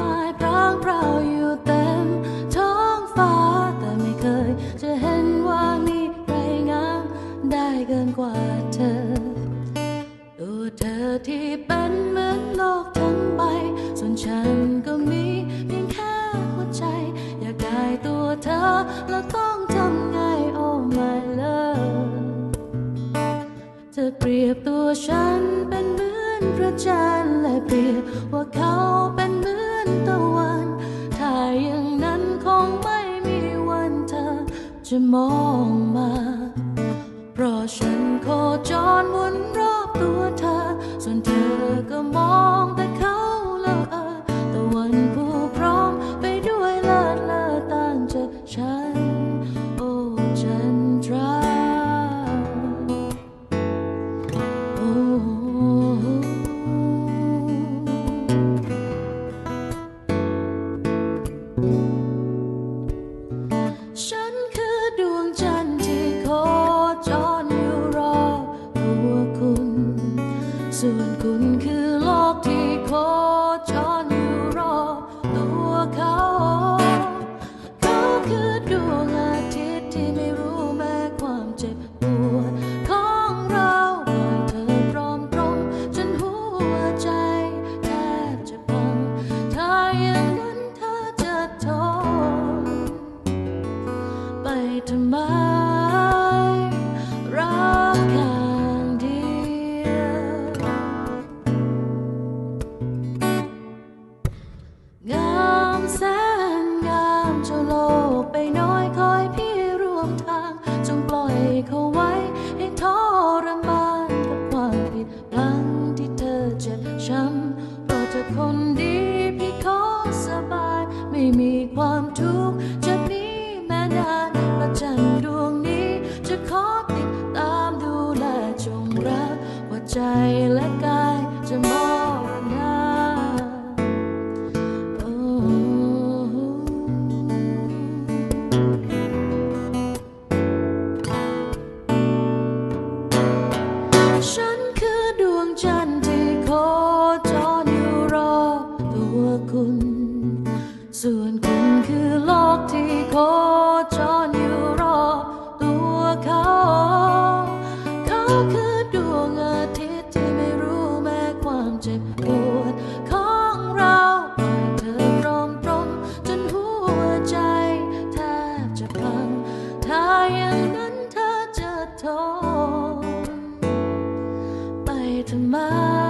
มายพรางพราวอยู่เต็มท้องฟ้าแต่ไม่เคย จะเห็นว่ามีใครงามได้เกินกว่าเธอ ตัวเธอที่เป็นเหมือนโลกทั้งใบ ส่วนฉันก็มีเพียงแค่หัวใจ อยากได้ตัวเธอแล้วต้องทำไง Oh my love เธอเปรียบตัวฉันเป็นเหมือนพระจันทร์และเปรียบว่าเขา จะมองมา เพราะฉันโคจร to my